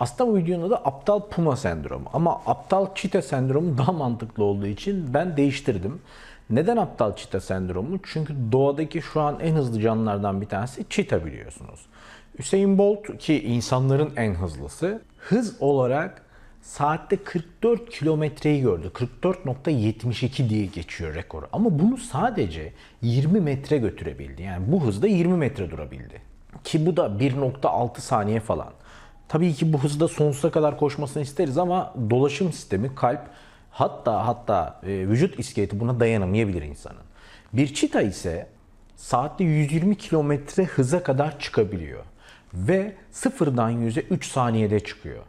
Aslında bu videonun adı aptal puma sendromu. Ama aptal çita sendromu daha mantıklı olduğu için ben değiştirdim. Neden aptal çita sendromu? Çünkü doğadaki şu an en hızlı canlılardan bir tanesi çita biliyorsunuz. Hüseyin Bolt ki insanların en hızlısı hız olarak saatte 44 kilometreyi gördü. 44.72 diye geçiyor rekoru. Ama bunu sadece 20 metre götürebildi. Yani bu hızda 20 metre durabildi. Ki bu da 1.6 saniye falan. Tabii ki bu hızda sonsuza kadar koşmasını isteriz ama dolaşım sistemi, kalp hatta hatta e, vücut iskeleti buna dayanamayabilir insanın. Bir çita ise saatte 120 kilometre hıza kadar çıkabiliyor. Ve sıfırdan 100'e 3 saniyede çıkıyor.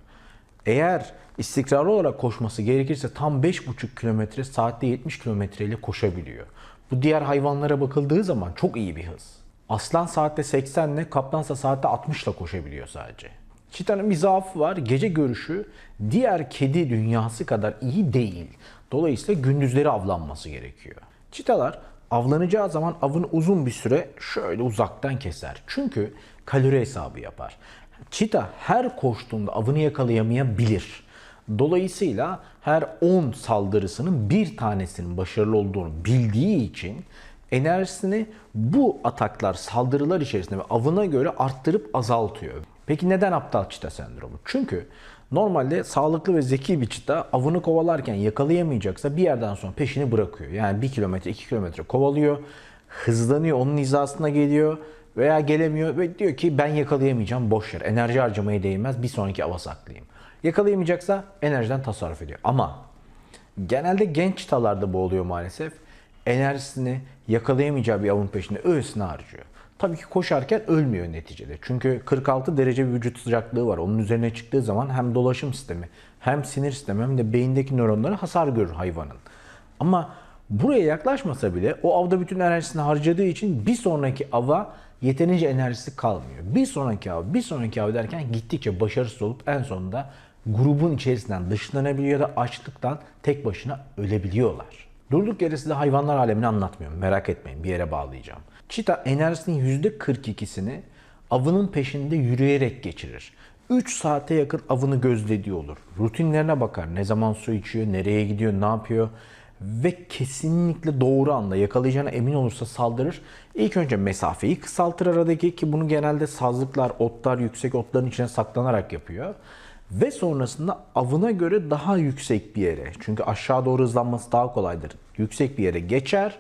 Eğer istikrarlı olarak koşması gerekirse tam 5,5 kilometre saatte 70 kilometre ile koşabiliyor. Bu diğer hayvanlara bakıldığı zaman çok iyi bir hız. Aslan saatte 80 ile kaplansa saatte 60 ile koşabiliyor sadece. Çitanın bir zaafı var. Gece görüşü diğer kedi dünyası kadar iyi değil. Dolayısıyla gündüzleri avlanması gerekiyor. Çitalar avlanacağı zaman avını uzun bir süre şöyle uzaktan keser. Çünkü kalori hesabı yapar. Çita her koştuğunda avını yakalayamayabilir. Dolayısıyla her 10 saldırısının bir tanesinin başarılı olduğunu bildiği için enerjisini bu ataklar, saldırılar içerisinde ve avına göre arttırıp azaltıyor. Peki neden aptal çita sendromu? Çünkü normalde sağlıklı ve zeki bir çita avını kovalarken yakalayamayacaksa bir yerden sonra peşini bırakıyor. Yani 1 kilometre, 2 kilometre kovalıyor, hızlanıyor, onun hizasına geliyor veya gelemiyor ve diyor ki ben yakalayamayacağım boş yer. Enerji harcamaya değmez bir sonraki ava saklayayım. Yakalayamayacaksa enerjiden tasarruf ediyor. Ama genelde genç çitalarda bu oluyor maalesef. Enerjisini yakalayamayacağı bir avın peşinde öylesine harcıyor. Tabii ki koşarken ölmüyor neticede. Çünkü 46 derece bir vücut sıcaklığı var. Onun üzerine çıktığı zaman hem dolaşım sistemi, hem sinir sistemi hem de beyindeki nöronları hasar görür hayvanın. Ama buraya yaklaşmasa bile o avda bütün enerjisini harcadığı için bir sonraki ava yeterince enerjisi kalmıyor. Bir sonraki av, bir sonraki av derken gittikçe başarısız olup en sonunda grubun içerisinden dışlanabiliyor ya da açlıktan tek başına ölebiliyorlar. Durduk yere size hayvanlar alemini anlatmıyorum. Merak etmeyin bir yere bağlayacağım. Çita enerjisinin %42'sini avının peşinde yürüyerek geçirir. 3 saate yakın avını gözlediği olur. Rutinlerine bakar. Ne zaman su içiyor, nereye gidiyor, ne yapıyor. Ve kesinlikle doğru anda yakalayacağına emin olursa saldırır. İlk önce mesafeyi kısaltır aradaki ki bunu genelde sazlıklar, otlar, yüksek otların içine saklanarak yapıyor. Ve sonrasında avına göre daha yüksek bir yere, çünkü aşağı doğru hızlanması daha kolaydır. Yüksek bir yere geçer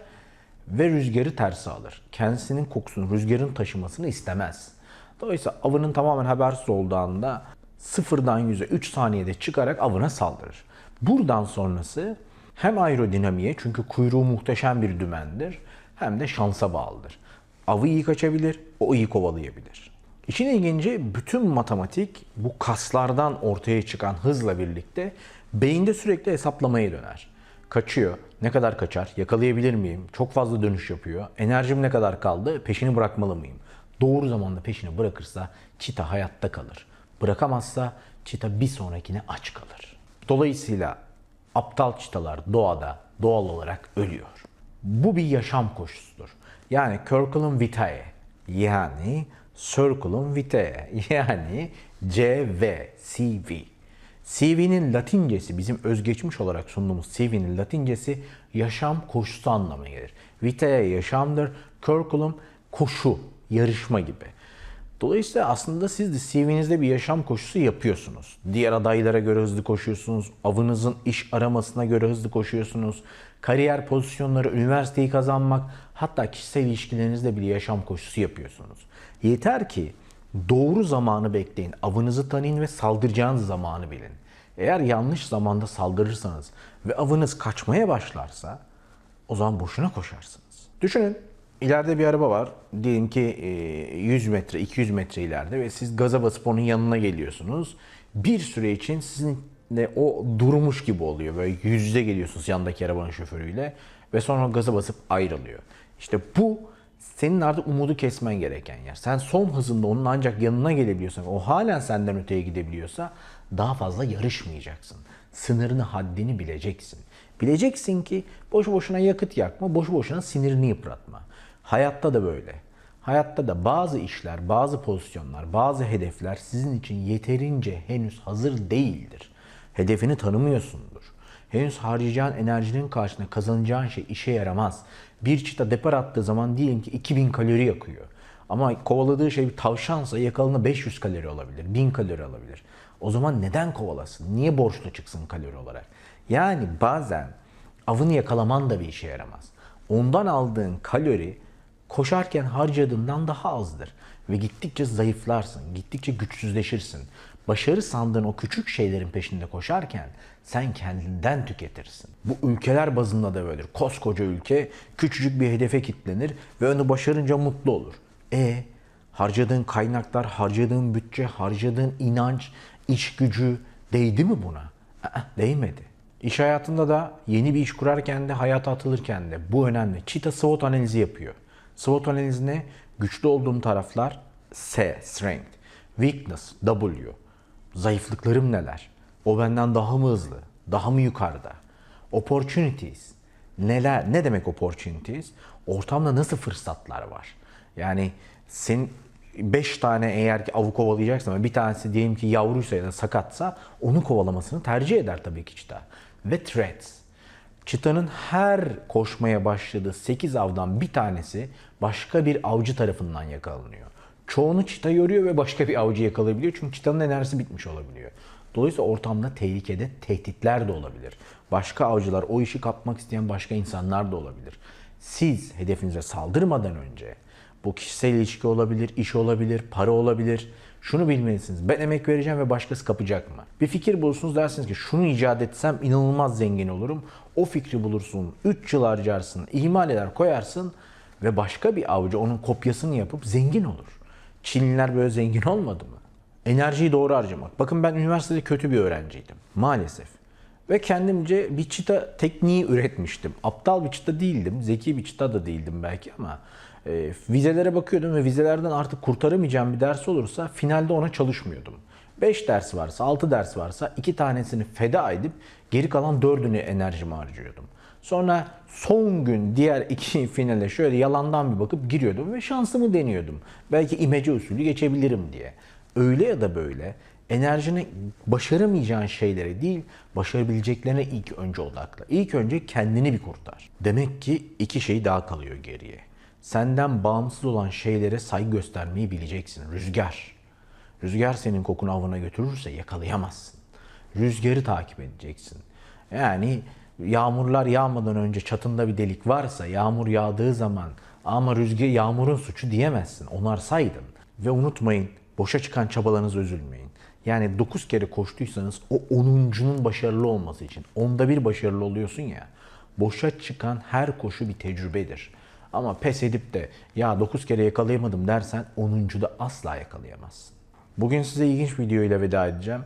ve rüzgarı terse alır. Kendisinin kokusunu, rüzgarın taşımasını istemez. Dolayısıyla avının tamamen habersiz olduğu anda sıfırdan yüze 3 saniyede çıkarak avına saldırır. Buradan sonrası hem aerodinamiğe çünkü kuyruğu muhteşem bir dümendir hem de şansa bağlıdır. Avı iyi kaçabilir, o iyi kovalayabilir. İşin ilginci bütün matematik bu kaslardan ortaya çıkan hızla birlikte beyinde sürekli hesaplamaya döner. Kaçıyor, ne kadar kaçar, yakalayabilir miyim, çok fazla dönüş yapıyor, enerjim ne kadar kaldı, peşini bırakmalı mıyım? Doğru zamanda peşini bırakırsa çita hayatta kalır. Bırakamazsa çita bir sonrakine aç kalır. Dolayısıyla aptal çitalar doğada doğal olarak ölüyor. Bu bir yaşam koşusudur. Yani Circulum Vitae yani Circulum Vitae yani CV, CV. CV'nin latincesi bizim özgeçmiş olarak sunduğumuz CV'nin latincesi yaşam koşusu anlamına gelir. Vitae yaşamdır, curriculum koşu, yarışma gibi. Dolayısıyla aslında siz de CV'nizde bir yaşam koşusu yapıyorsunuz. Diğer adaylara göre hızlı koşuyorsunuz. Avınızın iş aramasına göre hızlı koşuyorsunuz. Kariyer pozisyonları, üniversiteyi kazanmak, hatta kişisel ilişkilerinizde bile yaşam koşusu yapıyorsunuz. Yeter ki doğru zamanı bekleyin, avınızı tanıyın ve saldıracağınız zamanı bilin. Eğer yanlış zamanda saldırırsanız ve avınız kaçmaya başlarsa o zaman boşuna koşarsınız. Düşünün ileride bir araba var. Diyelim ki e, 100 metre, 200 metre ileride ve siz gaza basıp onun yanına geliyorsunuz. Bir süre için sizinle o durmuş gibi oluyor. Böyle yüz yüze geliyorsunuz yandaki arabanın şoförüyle ve sonra gaza basıp ayrılıyor. İşte bu senin artık umudu kesmen gereken yer. Sen son hızında onun ancak yanına gelebiliyorsan, o halen senden öteye gidebiliyorsa daha fazla yarışmayacaksın. Sınırını, haddini bileceksin. Bileceksin ki boşu boşuna yakıt yakma, boşu boşuna sinirini yıpratma. Hayatta da böyle. Hayatta da bazı işler, bazı pozisyonlar, bazı hedefler sizin için yeterince henüz hazır değildir. Hedefini tanımıyorsundur. Henüz harcayacağın enerjinin karşısında kazanacağın şey işe yaramaz. Bir çıta depar attığı zaman diyelim ki 2000 kalori yakıyor. Ama kovaladığı şey bir tavşansa yakalığına 500 kalori olabilir, 1000 kalori olabilir. O zaman neden kovalasın? Niye borçlu çıksın kalori olarak? Yani bazen avını yakalaman da bir işe yaramaz. Ondan aldığın kalori koşarken harcadığından daha azdır. Ve gittikçe zayıflarsın, gittikçe güçsüzleşirsin. Başarı sandığın o küçük şeylerin peşinde koşarken sen kendinden tüketirsin. Bu ülkeler bazında da böyledir. Koskoca ülke küçücük bir hedefe kitlenir ve onu başarınca mutlu olur. E harcadığın kaynaklar, harcadığın bütçe, harcadığın inanç, iş gücü değdi mi buna? Aa, değmedi. İş hayatında da yeni bir iş kurarken de hayata atılırken de bu önemli. Cheetah SWOT analizi yapıyor. SWOT analizi ne? Güçlü olduğum taraflar S, strength. Weakness, W. Zayıflıklarım neler? O benden daha mı hızlı? Daha mı yukarıda? Opportunities. Neler? Ne demek opportunities? Ortamda nasıl fırsatlar var? Yani senin 5 tane eğer ki avı kovalayacaksan bir tanesi diyelim ki yavruysa ya da sakatsa onu kovalamasını tercih eder tabii ki çita. Ve threats. Çıtanın her koşmaya başladığı 8 avdan bir tanesi başka bir avcı tarafından yakalanıyor. Çoğunu çita yoruyor ve başka bir avcı yakalayabiliyor çünkü çitanın enerjisi bitmiş olabiliyor. Dolayısıyla ortamda tehlikede tehditler de olabilir. Başka avcılar, o işi kapmak isteyen başka insanlar da olabilir. Siz hedefinize saldırmadan önce bu kişisel ilişki olabilir, iş olabilir, para olabilir. Şunu bilmelisiniz. Ben emek vereceğim ve başkası kapacak mı? Bir fikir bulursunuz dersiniz ki şunu icat etsem inanılmaz zengin olurum. O fikri bulursun, 3 yıl harcarsın, ihmal eder koyarsın ve başka bir avcı onun kopyasını yapıp zengin olur. Çinliler böyle zengin olmadı mı? Enerjiyi doğru harcamak. Bakın ben üniversitede kötü bir öğrenciydim. Maalesef. Ve kendimce bir çıta tekniği üretmiştim. Aptal bir çıta değildim. Zeki bir çıta da değildim belki ama e, vizelere bakıyordum ve vizelerden artık kurtaramayacağım bir ders olursa finalde ona çalışmıyordum. 5 ders varsa, 6 ders varsa 2 tanesini feda edip geri kalan 4'ünü enerjimi harcıyordum. Sonra son gün diğer iki finale şöyle yalandan bir bakıp giriyordum ve şansımı deniyordum. Belki imece usulü geçebilirim diye. Öyle ya da böyle enerjini başaramayacağın şeylere değil, başarabileceklerine ilk önce odakla. İlk önce kendini bir kurtar. Demek ki iki şey daha kalıyor geriye. Senden bağımsız olan şeylere saygı göstermeyi bileceksin. Rüzgar. Rüzgar senin kokunu avına götürürse yakalayamazsın. Rüzgarı takip edeceksin. Yani yağmurlar yağmadan önce çatında bir delik varsa yağmur yağdığı zaman ama rüzgar yağmurun suçu diyemezsin. Onarsaydın. Ve unutmayın boşa çıkan çabalarınızı üzülmeyin. Yani 9 kere koştuysanız o 10'uncunun başarılı olması için onda bir başarılı oluyorsun ya. Boşa çıkan her koşu bir tecrübedir. Ama pes edip de ya 9 kere yakalayamadım dersen 10'uncuda asla yakalayamazsın. Bugün size ilginç bir video ile veda edeceğim.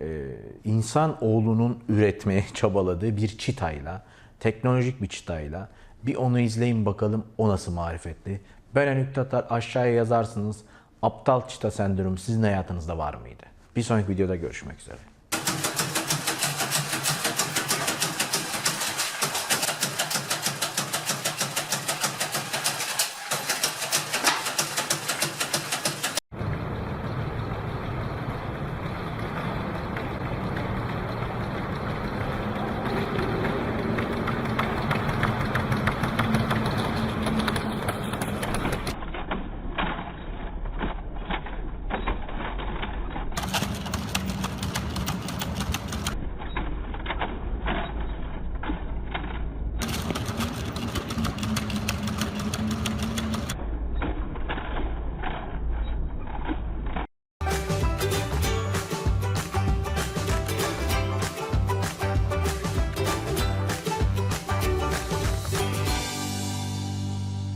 Ee, insan oğlunun üretmeye çabaladığı bir çitayla, teknolojik bir çitayla bir onu izleyin bakalım o nasıl marifetli. Ben Enük Tatar aşağıya yazarsınız. Aptal çita sendromu sizin hayatınızda var mıydı? Bir sonraki videoda görüşmek üzere.